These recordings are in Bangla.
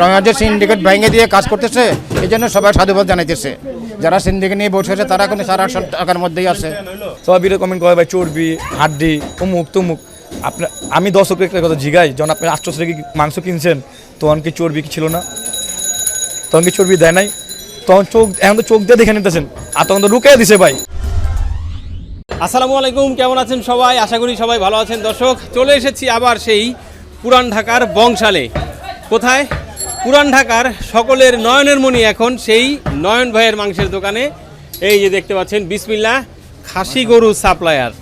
নয়াজের সিন্ডিকেট ভেঙে দিয়ে কাজ করতেছে এই জন্য সবাই সাধুবাদ জানাইতেছে। যারা সিন্ডিকেট নিয়ে বসে আছে তারা এখন সারা আটশো টাকার মধ্যেই আছে। সবাই ভিডিও কমেন্ট করে ভাই চর্বি হাড্ডি অমুক তমুক। আপনার আমি দর্শকের একটা কথা জিগাই যখন আপনি আটশো থেকে মাংস কিনছেন তখন কি চর্বি কি ছিল না? তখন কি চর্বি দেয় নাই? তখন চোখ এখন তো চোখ দিয়ে দেখে নিতেছেন আর তখন তো রুকে দিছে ভাই। আসসালামু আলাইকুম কেমন আছেন সবাই? আশা করি সবাই ভালো আছেন। দর্শক চলে এসেছি আবার সেই পুরান ঢাকার বংশালে। কোথায়? পুরান ঢাকার সকলের নয়নের মণি এখন সেই নয়ন ভাইয়ের মাংসের দোকানে। এই যে দেখতে পাচ্ছেন বিসমিল্লা খাসি গরু সাপ্লায়ার।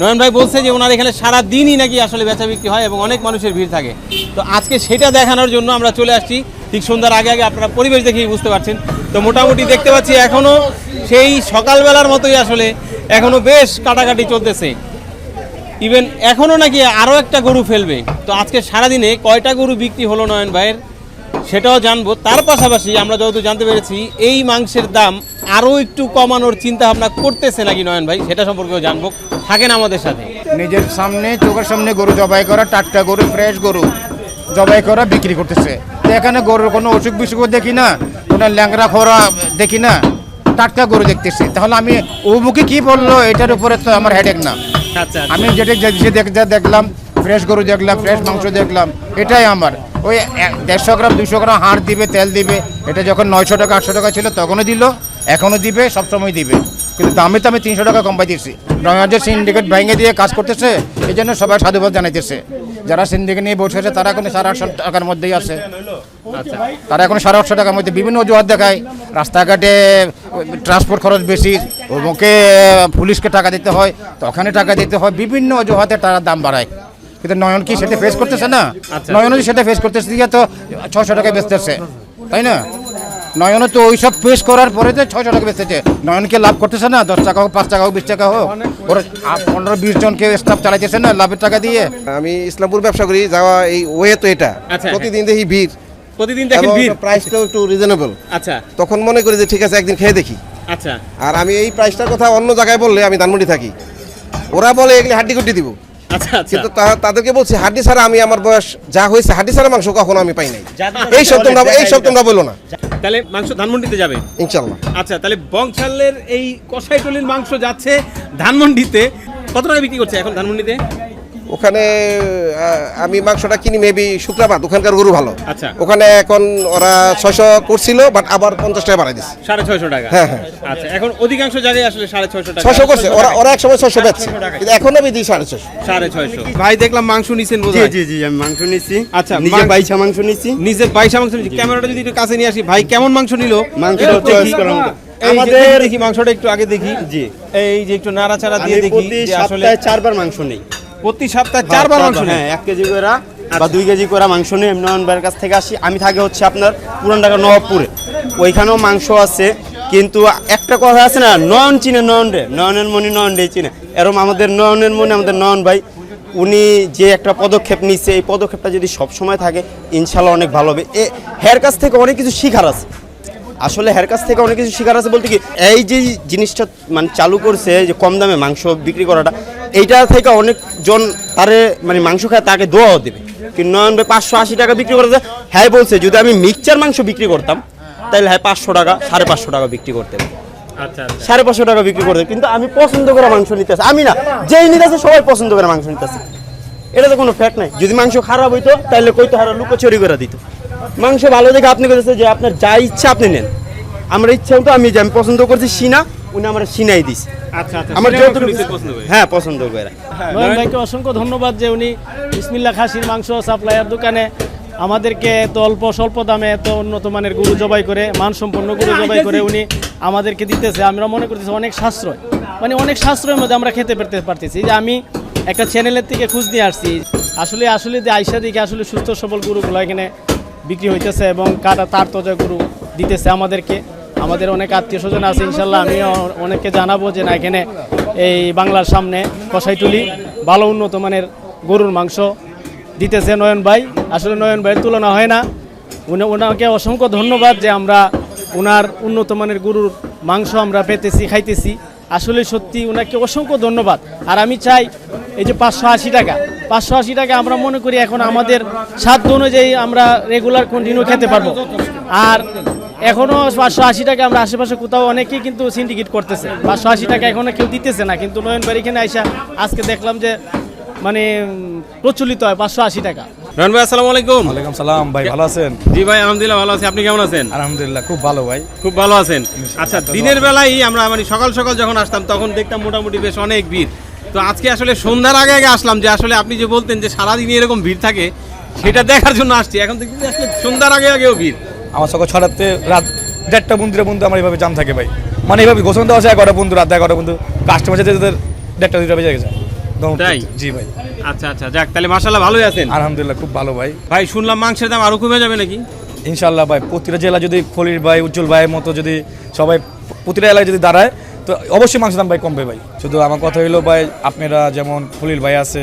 নয়ন ভাই বলছে যে ওনার এখানে সারা দিনই নাকি আসলে বেচা বিক্রি হয় এবং অনেক মানুষের ভিড় থাকে। তো আজকে সেটা দেখানোর জন্য আমরা চলে আসছি। ঠিক সন্ধ্যার আগে আগে আপনারা পরিবেশ দেখেই বুঝতে পারছেন। তো মোটামুটি দেখতে পাচ্ছি এখনও সেই সকালবেলার মতোই আসলে এখনও বেশ কাটাকাটি চলতেছে। ইভেন এখনও নাকি আরও একটা গরু ফেলবে। তো আজকে সারাদিনে কয়টা গরু বিক্রি হলো নয়ন ভাইয়ের? সেটাও জানব। তার পাশাপাশি আমরা যতদূর জানতে পেরেছি এই মাংসের দাম আরও একটু কমানোর চিন্তা ভাবনা করতেছে নাকি নয়ন ভাই? সেটা সম্পর্কেও জানব। থাকেন আমাদের সাথে। নিজের সামনে চোখের সামনে গরু জবাই করা টাটকা গরু ফ্রেশ গরু জবাই করা বিক্রি করতেছে। তো এখানে গরুর কোনো অসুখ বিসুখ দেখি না কোনো ল্যাংরা খোরা দেখি না টাটকা গরু দেখতেছি। তাহলে আমি ও মুখে কি বলল এটার উপরে তো আমার হেডেক না। আচ্ছা আমি যেটা দেখলাম ফ্রেশ গরু দেখলাম ফ্রেশ মাংস দেখলাম এটাই আমার। ওই দেড়শো গ্রাম দুশো গ্রাম হাড় দিবে তেল দিবে। এটা যখন নয়শো টাকা আটশো টাকা ছিল তখনও দিল এখনও দিবে সবসময় দিবে। কিন্তু দামে তো আমি তিনশো টাকা কম পাইতেছি নয়াজের সিন্ডিকেট ভেঙে দিয়ে কাজ করতেছে এই জন্য সবাই সাধুবাদ জানাইতেছে। যারা সিন্ডিকেট নিয়ে বসে আছে তারা এখন সাড়ে আটশো টাকার মধ্যেই আছে। তারা এখন সাড়ে আটশো টাকার মধ্যে বিভিন্ন অজুহাত দেখায়। রাস্তাঘাটে ট্রান্সপোর্ট খরচ বেশি ওকে পুলিশকে টাকা দিতে হয় তো ওখানে টাকা দিতে হয়। বিভিন্ন অজুহাতে তারা দাম বাড়ায়। কিন্তু নয়ন কি সেটা ফেস করতেছে না? আচ্ছা। নয়ন যদি সেটা ফেস করতেছে দিয়ে তো ছশো টাকা বেচতেছে তাই না? নয়ন তো ওইসব ফেস করার পরে তো ছশো টাকা বেচতেছে। নয়নকে লাভ করতেছে না? দশ টাকা হোক পাঁচ টাকা হোক বিশ টাকা হোক? ওরা পনেরো বিশ জনকে স্টাফ চালাইতেছে না লাভের টাকা দিয়ে? আমি ইসলামপুর ব্যবসা করি যাওয়া এই ওয়ে তো এটা। আচ্ছা। প্রতিদিন দেখি ভিড়। প্রতিদিন দেখেন ভিড়। প্রাইসটাও একটু রিজনেবল আচ্ছা। তখন মনে করি যে ঠিক আছে একদিন খেয়ে দেখি। আচ্ছা। আর আমি এই প্রাইসটার কথা অন্য জায়গায় বললে আমি ধানমন্ডি থাকি। ওরা বলে এগুলি হাড্ডি কুটি দিব। কিন্তু তাদেরকে বলছি হাড্ডি ছাড়া আমি আমার বয়স যা হয়েছে হাড্ডি ছাড়া মাংস কখনো আমি পাই নাই। এই সব তোমরা এই সব তোমরা বলল না। তাহলে মাংস ধানমন্ডিতে যাবে? ইনশাল্লাহ। আচ্ছা তাহলে বংশালের এই কষাইটলির মাংস যাচ্ছে ধানমন্ডিতে। কত টাকা বিক্রি করছে এখন ধানমন্ডিতে? ওখানে আমি মাংসটা কিনি মেবি শুক্রাবাদ ওখানকার গরু ভালো। আচ্ছা। ওখানে এখন ওরা ছয়শো করছিল বাট আবার পঞ্চাশ টাকা বাড়াই দিচ্ছে সাড়ে ছয়শো টাকা? হ্যাঁ, হ্যাঁ। আচ্ছা এখন অধিকাংশ জায়গায় আসলে সাড়ে ছয়শো টাকা। ছশো করছে। ওরা ওরা এক সময় ছয়শো ছয়শো টাকা। কিন্তু এখন আমি দিই সাড়ে ছশো সাড়ে ছয়শো। ভাই দেখলাম মাংস নিছেন জি বোধহয়? জি জি আমি মাংস নিচ্ছি আচ্ছা, নিজে বাইছা মাংস নিচ্ছি নিজের বাইশা মাংস নিচ্ছি ক্যামেরাটা যদি একটু কাছে নিয়ে আসি ভাই কেমন মাংস নিল? মাংস আমাদের- দেখি, মাংসটা একটু আগে দেখি। জি। এই যে একটু নাড়াচাড়া দিয়ে দেখি যে আসলে সপ্তাহে চারবার মাংস নেই। প্রতি সপ্তাহে চারবার মাংস হ্যাঁ নেয় এক কেজি করে বা দুই কেজি করে মাংস আমি নয়ন ভাইয়ের কাছ থেকে আসি। আমি থাকি হচ্ছে আপনার পুরান ঢাকা নবাবপুরে। ওইখানেও মাংস আছে কিন্তু একটা কথা আছে না নয়ন চিনে নয়ন রে নয়নের মনি নয়ন রে চিনে। এরম আমাদের নয়নের মনি আমাদের নয়ন ভাই উনি যে একটা পদক্ষেপ নিচ্ছে এই পদক্ষেপটা যদি সব সময় থাকে ইনশাল্লাহ অনেক ভালো হবে। এ হের কাছ থেকে অনেক কিছু শিখার আছে। আসলে হের কাছ থেকে অনেক কিছু শিকার আছে বলতে কি এই যে জিনিসটা মানে চালু করছে যে কম দামে মাংস বিক্রি করাটা এইটা থেকে অনেকজন তারে মানে মাংস খায় তাকে দোয়াও দেবে। কিন্তু নয়ন ভাই পাঁচশো আশি টাকা বিক্রি করে দেয় হ্যাঁ বলছে যদি আমি মিক্সচার মাংস বিক্রি করতাম তাহলে হ্যাঁ পাঁচশো টাকা সাড়ে পাঁচশো টাকা বিক্রি করতে আচ্ছা সাড়ে পাঁচশো টাকা বিক্রি করতে কিন্তু আমি পছন্দ করে মাংস নিতেছি আমি না যেই নিতেছে সবাই পছন্দ করে মাংস নিতেছে এটা তো কোনো ফ্যাক্ট নাই। যদি মাংস খারাপ হইতো তাহলে কইতো হারা লুকোচুরি করে দিত। মাংস ভালো দেখে আপনি কইতেছে যে আপনার যা ইচ্ছা আপনি নেন। আমার ইচ্ছা মতো আমি যে আমি পছন্দ করছি সিনা উনি আমার সিনাই দিস আচ্ছা আচ্ছা আমার যতটুকু নিতে পছন্দ করে। হ্যাঁ পছন্দ করে। নয়ন ভাইকে অসংখ্য ধন্যবাদ যে উনি বিসমিল্লা খাসির মাংস সাপ্লাইয়ের দোকানে আমাদেরকে এত অল্প স্বল্প দামে এত উন্নত মানের গরু জবাই করে মানসম্পন্ন গরু জবাই করে উনি আমাদেরকে দিতেছে। আমরা মনে করতেছি অনেক সাশ্রয়। মানে অনেক সাশ্রয়ের মধ্যে আমরা খেতে পেতে পারতেছি। যে আমি একটা চ্যানেলের থেকে খুঁজ নিয়ে আসছি। আসলে আসলে যে আইসা দিকে আসলে সুস্থ সবল গরুগুলো এখানে বিক্রি হইতেছে এবং কাটা তার তজা গরু দিতেছে আমাদেরকে। আমাদের অনেক আত্মীয় স্বজন আছে, ইনশাল্লাহ আমিও অনেককে জানাব যে না, এখানে এই বাংলার সামনে কষাইটুলি ভালো উন্নত মানের গরুর মাংস দিতেছে নয়ন ভাই। আসলে নয়ন ভাইয়ের তুলনা হয় না। উনি, ওনাকে অসংখ্য ধন্যবাদ যে আমরা ওনার উন্নত মানের গরুর মাংস আমরা পেতেছি, খাইতেছি। আসলে সত্যি ওনাকে অসংখ্য ধন্যবাদ। আর আমি চাই এই যে পাঁচশো আশি টাকা, পাঁচশো আশি টাকা আমরা মনে করি এখন আমাদের সাধ্য অনুযায়ী আমরা রেগুলার কন্টিনিউ খেতে পারব। আর এখনও পাঁচশো আশি টাকা আমরা আশেপাশে কোথাও অনেকেই কিন্তু সিন্ডিকেট করতেছে। পাঁচশো আশি টাকা এখনও কেউ দিতেছে না কিন্তু নয়ন বাড়ি এখানে আইসা আজকে দেখলাম যে মানে প্রচলিত হয় পাঁচশো আশি টাকা রহমান ভাই আসসালামু আলাইকুম। ওয়ালাইকুম সালাম ভাই ভালো আছেন? জি ভাই আলহামদুলিল্লাহ ভালো আছি। আপনি কেমন আছেন? আলহামদুলিল্লাহ খুব ভালো ভাই। খুব ভালো আছেন। আচ্ছা দিনের বেলায় আমরা মানে সকাল সকাল যখন আসতাম তখন দেখতাম মোটামুটি বেশ অনেক ভিড়। তো আজকে আসলে সন্ধ্যার আগে আগে আসলাম যে আসলে আপনি যে বলতেন যে সারাদিন এরকম ভিড় থাকে সেটা দেখার জন্য আসছি। এখন দেখছি আসলে সন্ধ্যার আগে আগেও ভিড়। আমার সকাল ছটাতে রাত দেড়টা বন্ধুরা বন্ধু আমার এইভাবে জাম থাকে ভাই। মানে এইভাবে ঘোষণা দেওয়া আছে এগারোটা বন্ধু রাত এগারোটা বন্ধু। কাস্টমার যেতে যেতে দেড়টা দুইটা বেজে গেছে। তাই? জি ভাই। আচ্ছা আচ্ছা যাক তাহলে মাসাল্লাহ ভালোই আছেন। আলহামদুলিল্লাহ খুব ভালো ভাই। ভাই শুনলাম মাংসের দাম আরও কমে যাবে নাকি? ইনশাল্লাহ ভাই প্রতিটা জেলা যদি খলির ভাই উজ্জ্বল ভাইয়ের মতো যদি সবাই প্রতিটা এলাকায় যদি দাঁড়ায় তো অবশ্যই মাংসের দাম ভাই কমবে ভাই। শুধু আমার কথা হইল ভাই আপনারা যেমন খলিল ভাই আছে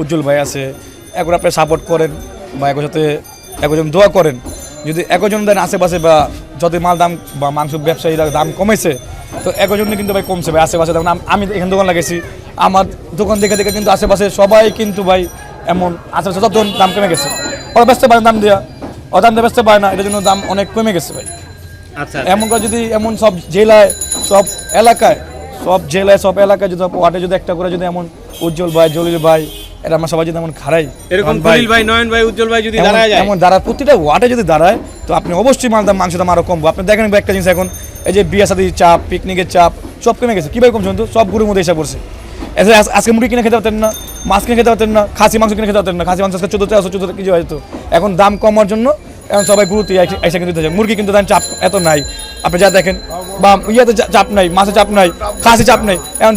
উজ্জ্বল ভাই আছে এখন আপনারা সাপোর্ট করেন বা সাথে একজন দোয়া করেন যদি একজন দেন আশেপাশে বা যত মাল দাম বা মাংস ব্যবসায়ীরা দাম কমেছে তো একজন কিন্তু ভাই কমছে ভাই আশেপাশে। যেমন আম- এখানে দোকান লাগাইছি আমার দোকান দেখে দেখে কিন্তু আশেপাশে সবাই কিন্তু ভাই এমন আশেপাশে যত দাম কমে গেছে। ওরা ব্যস্ত পারে দাম দেওয়া অদাম দিয়ে ব্যস্ত পারে না এটার জন্য দাম অনেক কমে গেছে ভাই। আচ্ছা এমন করে যদি এমন সব জেলায় সব এলাকায় সব জেলায় সব এলাকায় যদি ওয়ার্ডে যদি একটা করে যদি এমন উজ্জ্বল ভাই জলিল ভাই এটা আমরা সবাই যদি এমন খারাই এরকম এমন ভাই নয়ন ভাই উজ্জ্বল ভাই যদি দাঁড়ায় যায়। এমন দাঁড়ায় প্রতিটা ওয়ার্ডে যদি দাঁড়ায় তো আপনি অবশ্যই মাল দাম মাংস দাম আরও কমবো। আপনি দেখেন একটা জিনিস এখন এই যে বিয়ে সাদির চাপ পিকনিকের চাপ সব কমে গেছে। কীভাবে কমছে তো? সব গুরুর মধ্যে এসে পড়ছে। আজকে মুড়ি কিনে খেতে পারতেন না মাছ কিনে খেতে পারতেন না খাসি মাংস কিনে খেতে পারতেন না খাসি মাংস আজকে চোদ্দ চারশো চোদ্দ কেজি হয়তো এখন দাম কমার জন্য এখন সবাই গুরুত্ব এসে কিন্তু মুরগি কিন্তু দাম চাপ এত নাই। আপনি যা দেখেন, বা ইয়েতে চাপ নাই, মাছে চাপ নাই খাসি চাপ নাই। এখন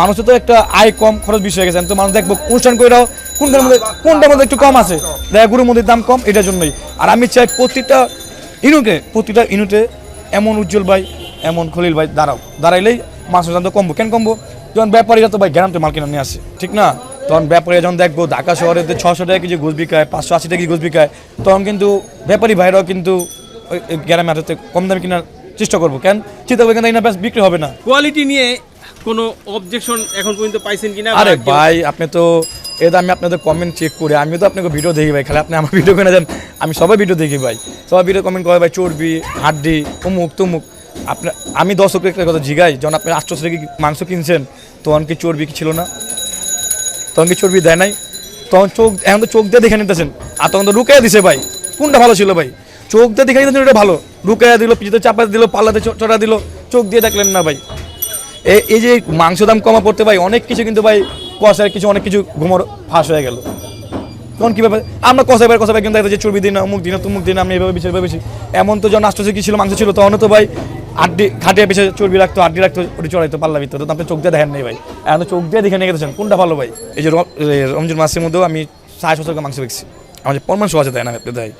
মানুষের তো একটা আয় কম খরচ বেশি হয়ে গেছে। তো মানুষ দেখব, অনুষ্ঠান করে দাও কোনটার মধ্যে কোনটার মধ্যে একটু কম আছে? দেখা, গুরুর মধ্যে দাম কম, এটার জন্যই। আর আমি চাই প্রতিটা ইনুকে প্রতিটা ইনুটে এমন উজ্জ্বল ভাই, এমন খলিল ভাই দাঁড়াও। দাঁড়াইলেই মাছের দাম তো কমবো। কেন কমবো? যখন ব্যাপারীরা তো ভাই গ্যারান্টি মাল কিনে নিয়ে আসে। ঠিক না? তখন ব্যাপারীরা যখন দেখব ঢাকা শহরে ছশো টাকা কেজি ঘুষ বিকায় পাঁচশো আশি টাকা কেজি ঘুষ বিকায় তখন কিন্তু ব্যাপারী ভাইরাও কিন্তু গ্রামে হাতে কম দামে কেনার চেষ্টা করব। কেন? চিন্তা করবেন না ব্যাস বিক্রি হবে না। কোয়ালিটি নিয়ে কোনো অবজেকশন এখন পর্যন্ত পাইছেন কিনা আরে ভাই আপনি তো এটা আমি আপনাদের কমেন্ট চেক করি আমি তো আপনাকে ভিডিও দেখি ভাই খালি আপনি আমার ভিডিও কেনা যান আমি সবাই ভিডিও দেখি ভাই। সবাই ভিডিও কমেন্ট করে ভাই চর্বি হাড্ডি অমুক তমুক। আপনার আমি দর্শকের একটা কথা জিগাই যখন আপনি আটশো টাকা মাংস কিনছেন তখন কি চর্বি কি ছিল না? তখন কি চর্বি দেয় নাই? তখন চোখ, এখন তো চোখ দিয়ে দেখে নিতেছেন। আর তখন তো রুকাইয়া দিছে ভাই। কোনটা ভালো ছিল ভাই? চোখ দিয়ে দেখে নিতেছেন এটা ভালো। রুকাইয়া দিল পিছিয়ে চাপা দিল, পাল্লাতে চড়া দিল। চোখ দিয়ে দেখলেন না ভাই। এই যে মাংস দাম কমা পড়তে ভাই, অনেক কিছু কিন্তু ভাই কষায় কিছু, অনেক কিছু ঘুমোর ফাঁস হয়ে গেল। তখন কীভাবে আমরা কষাই ভাই কষাই কিন্তু দেখতে যে চর্বি দিন অমুক দিন তুমুক দিন আমি এভাবে বেশি এভাবে বেশি এমন তো যখন আষ্টশো কি ছিল, মাংস ছিল, তখনও তো ভাই আড্ডি খাটিয়ে বেশি চর্বি রাখতো আড্ডি রাখতো ওটি চড়াইতো পাল্লা ভিতরে। তো আপনি চোখ দিয়ে দেখেন নেই ভাই। এখন চোখ দিয়ে দেখে নিয়ে গেছেন কোনটা ভালো ভাই? এই যে রমজান মাসের মধ্যেও আমি সাড়ে ছশো মাংস দেখছি আমার যে পরমাংস আছে দেয় না আপনি দেয়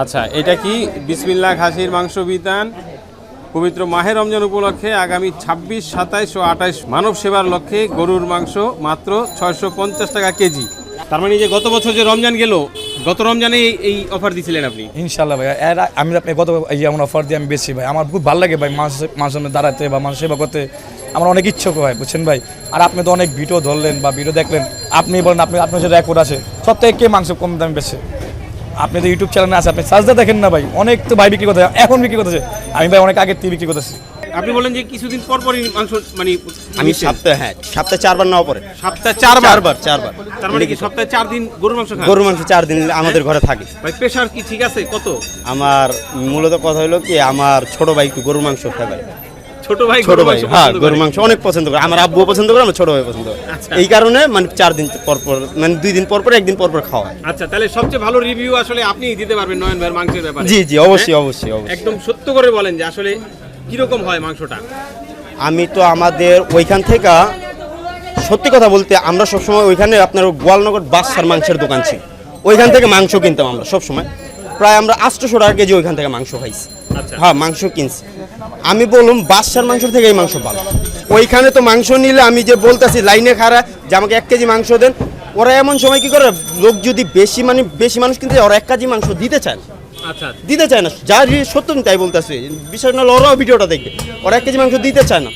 আচ্ছা এটা কি বিসমিল্লাহ খাসির মাংস বিতান? পবিত্র মাহের রমজান উপলক্ষে আগামী ছাব্বিশ সাতাইশ ও আঠাইশ মানব সেবার লক্ষ্যে গরুর মাংস মাত্র ছয়শো পঞ্চাশ টাকা কেজি। তার মানে এই যে গত বছর যে রমজান গেল গত রমজানে এই- অফার দিছিলেন আপনি? ইনশাল্লাহ ভাই এর আমি আপনি গত এই এমন অফার দিয়ে আমি বেশি ভাই। আমার খুব ভালো লাগে ভাই মানুষ সামনে দাঁড়াতে বা মানুষ সেবা করতে। আমার অনেক ইচ্ছুক হয় বুঝছেন ভাই? আর আপনি তো অনেক ভিডিও ধরলেন বা ভিডিও দেখলেন। আপনি বলেন, আপনি আপনার যে রেকর্ড আছে। সব থেকে কে মাংস কম দামে বেশি আপনি তো ইউটিউব চ্যানেলে আছে, আপনি সার্চটা দেখেন না ভাই। অনেক তো ভাই বিক্রি করতে এখন বিক্রি করতেছে। আমি ভাই অনেক আগের থেকে বিক্রি করতেছি। আপনি বলেন যে কিছুদিন পর পরই মাংস মানে আমি সপ্তাহে হ্যাঁ সপ্তাহে চারবার নেওয়া পরে সপ্তাহে চারবার? চারবার চারবার। তার মানে কি সপ্তাহে চার দিন গরুর মাংস খান? গরুর মাংস চার দিন আমাদের ঘরে থাকে। ভাই প্রেশার কি ঠিক আছে? কত? আমার মূলত কথা হলো কি আমার ছোট ভাই একটু গরুর মাংস ফেভারিট ছোট ভাই ছোট ভাই হ্যাঁ গরুর মাংস অনেক পছন্দ করে। আমার আব্বুও পছন্দ করে আমার ছোট ভাই পছন্দ করে। আচ্ছা। এই কারণে মানে চার দিন পর পর মানে দুই দিন পর পর একদিন পর পর খাওয়া হয়। আচ্ছা তাহলে সবচেয়ে ভালো রিভিউ আসলে আপনিই দিতে পারবেন নয়ন ভাইয়ের মাংসের ব্যাপারে। জি জি অবশ্যই অবশ্যই অবশ্যই। একদম সত্য করে বলেন যে আসলে কীরকম হয় মাংসটা? আমি তো আমাদের ওইখান থেকে সত্যি কথা বলতে আমরা সবসময় ওইখানে আপনার গোয়ালনগর বাদশার মাংসের দোকান ছিল। ওইখান থেকে মাংস কিনতাম আমরা সবসময়। প্রায় আমরা আটশোশো টাকা কেজি ওইখান থেকে মাংস খাইছি। আচ্ছা। হ্যাঁ মাংস কিনছি। আমি বলুন বাদশার মাংস থেকে এই মাংস ভালো। ওইখানে তো মাংস নিলে আমি যে বলতেছি লাইনে খারা যে আমাকে এক কেজি মাংস দেন ওরা এমন সময় কি করে লোক যদি বেশি মানে বেশি মানুষ কিনতে ওরা এক কেজি মাংস দিতে চায় দিতে চায় না। যা সত্য তাই বলতেছে। বিষয় না ওরাও ভিডিওটা দেখবে। ওরা এক কেজি মাংস দিতে চায় না।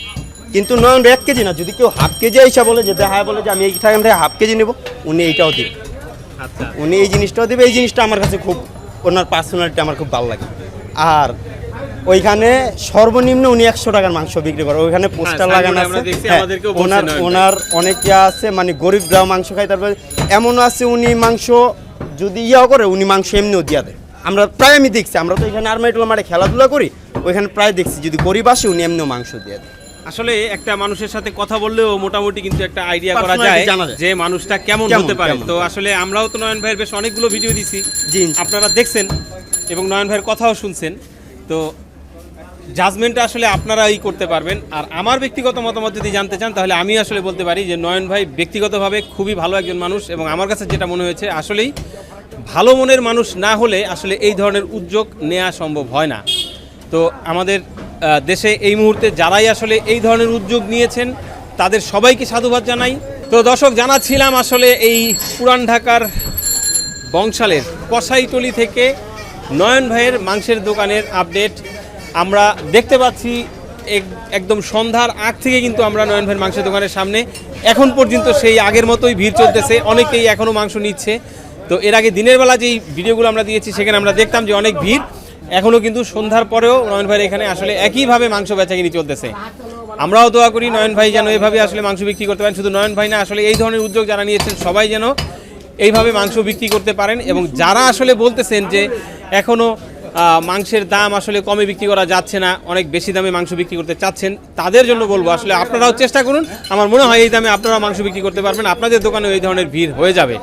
কিন্তু নয়ন এক কেজি না যদি কেউ হাফ কেজি আইসা বলে যে দেখায় বলে যে আমি এইখান থেকে হাফ কেজি নেব উনি এইটাও দিবে। আচ্ছা। উনি এই জিনিসটাও দেবে। এই জিনিসটা আমার কাছে খুব ওনার পার্সোনালিটি আমার খুব ভালো লাগে। আর ওইখানে সর্বনিম্ন উনি একশো টাকার মাংস বিক্রি করে। ওইখানে পোস্টার লাগানো আছে। হ্যাঁ, ওনার। ওনার অনেকে আছে মানে গরিবরাও মাংস খায়। তারপরে এমনও আছে উনি মাংস যদি ইয়াও করে উনি মাংস এমনিও দিয়া দেয়। আমরা প্রায় আমি দেখছি আমরা তো এখানে আর্মাইটুলা মাঠে খেলাধুলা করি ওইখানে প্রায় দেখছি যদি গরিব আসে উনি এমনিও মাংস দিয়ে দেয়। আসলে একটা মানুষের সাথে কথা বললেও মোটামুটি কিন্তু একটা আইডিয়া করা যায় যে মানুষটা কেমন হতে পারে। তো আসলে আমরাও তো নয়ন ভাইয়ের বেশ অনেকগুলো ভিডিও দিছি। জি। আপনারা দেখছেন এবং নয়ন ভাইয়ের কথাও শুনছেন। তো জাজমেন্টটা আসলে আপনারাই করতে পারবেন। আর আমার ব্যক্তিগত মতামত যদি জানতে চান তাহলে আমি আসলে বলতে পারি যে নয়ন ভাই ব্যক্তিগতভাবে খুবই ভালো একজন মানুষ এবং আমার কাছে যেটা মনে হয়েছে আসলেই ভালো মনের মানুষ না হলে আসলে এই ধরনের উদ্যোগ নেওয়া সম্ভব হয় না। তো আমাদের দেশে এই মুহূর্তে যারাই আসলে এই ধরনের উদ্যোগ নিয়েছেন, তাদের সবাইকে সাধুবাদ জানাই। তো দর্শক, জানাচ্ছিলাম আসলে এই পুরান ঢাকার বংশালের কসাইটলি থেকে নয়ন ভাইয়ের মাংসের দোকানের আপডেট। আমরা দেখতে পাচ্ছি এক- একদম সন্ধ্যার আগ থেকে কিন্তু আমরা নয়ন ভাইয়ের মাংসের দোকানের সামনে। এখন পর্যন্ত সেই আগের মতোই ভিড় চলতেছে। অনেকেই এখনও মাংস নিচ্ছে। তো এর আগে দিনের বেলা যেই ভিডিওগুলো আমরা দিয়েছি, সেখানে আমরা দেখতাম যে অনেক ভিড়। এখনও কিন্তু সন্ধ্যার পরেও নয়ন ভাইয়ের এখানে আসলে একইভাবে মাংস বেচাকিনি চলতেছে। আমরাও দোয়া করি নয়ন ভাই যেন এভাবে আসলে মাংস বিক্রি করতে পারেন। শুধু নয়ন ভাই না, আসলে এই ধরনের উদ্যোগ যারা নিয়েছেন, সবাই যেন এইভাবে মাংস বিক্রি করতে পারেন এবং যারা আসলে বলতেছেন যে এখনও মাংসের দাম আসলে কমে বিক্রি করা যাচ্ছে না, অনেক বেশি দামে মাংস বিক্রি করতে চাচ্ছেন, তাদের জন্য বলব, আসলে আপনারাও চেষ্টা করুন। আমার মনে হয় এই দামে আপনারাও মাংস বিক্রি করতে পারবেন। আপনাদের দোকানে এই ধরনের ভিড় হয়ে যাবে।